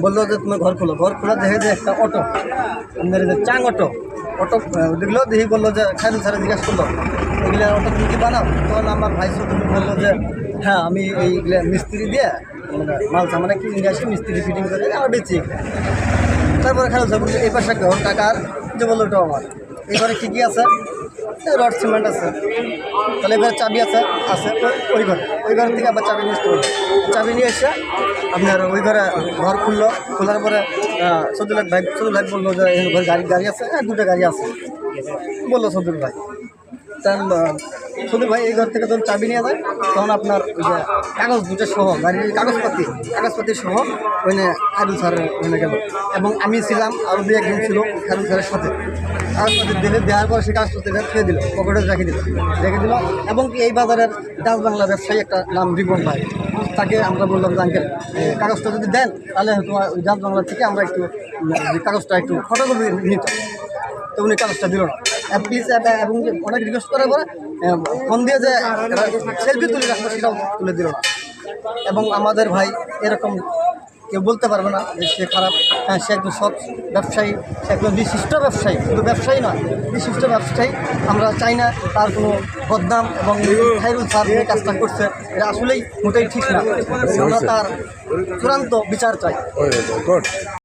বলল যে তুমি ঘর খোলো। ঘর খোলা দেখে যে একটা অটো আমাদের যে চাং অটো অটো দেখল, দেখি বলল যে খাইরুল স্যারে জিজ্ঞাসা করল এগুলো অটো তুমি কি বানাও? তখন আমার ভাই চৌধুরী বলল যে হ্যাঁ আমি এইগুলো মিস্ত্রি দিয়ে মানে মাল সামানে কিনে নিয়ে আসি, মিস্ত্রি ফিটিং করে আমার বেচি। তারপরে খাইরুল স্যার বলল, এই পাশে ঘর টাকার যে বলল ওটাও আমার। এবারে কী কী আছে? রড সিমেন্ট আছে। তাহলে এবারে চাবি আছে আছে, ওই- ঘরে, ওই ঘর থেকে আবার চাবি নিয়ে চাবি নিয়ে এসে আপনার ওই ঘরে ঘর খুললো, খোলার পরে সদুল ভাই সদুল লাখ বলল যে এই ঘরে গাড়ি গাড়ি আছে? হ্যাঁ দুটো গাড়ি আছে। বলল সদুল ভাই। তখন সদুল ভাই এই ঘর থেকে যখন চাবি নিয়ে যায়, তখন আপনার ওই যে কাগজ দুটো সহ গাড়ির কাগজপাতি কাগজপাতি সহ ওইনে খারুল স্যার ওইনে গেল। এবং আমি ছিলাম আরও দু একজন ছিল খারুল স্যারের সাথে। কাগজপাতি দিলে দেওয়ার পর সে কাগজপাতি খেয়ে দিল, পকেটে রেখে দিল রেখে দিল। এবং এই বাজারের ডাচ বাংলা ব্যবসায়ী একটা নাম রিপন ভাই, তাকে আমরা বললাম যে, আঙ্কেল কাগজটা যদি দেন, তাহলে হয়তো ওই ডাচ বাংলা থেকে আমরা একটু কাগজটা একটু ফটোকপি নিত তো উনি কাগজটা দিল না। প্লিজ এবং অনেক রিকোয়েস্ট করার পরে ফোন দিয়ে যে সেলফি তুলে রাখব সেটাও তুলে দিল না। এবং আমাদের ভাই এরকম কেউ বলতে পারবে না যে সে খারাপ। হ্যাঁ সে একজন সৎ ব্যবসায়ী, সে একজন বিশিষ্ট ব্যবসায়ী। শুধু ব্যবসায়ী নয়, বিশিষ্ট ব্যবসায়ী। আমরা চাই না তার কোনো বদনাম এবং খাইরুল স্যার যে কাজটা করছে, এটা আসলেই মোটেই ঠিক না। আমরা তার চূড়ান্ত বিচার চাই.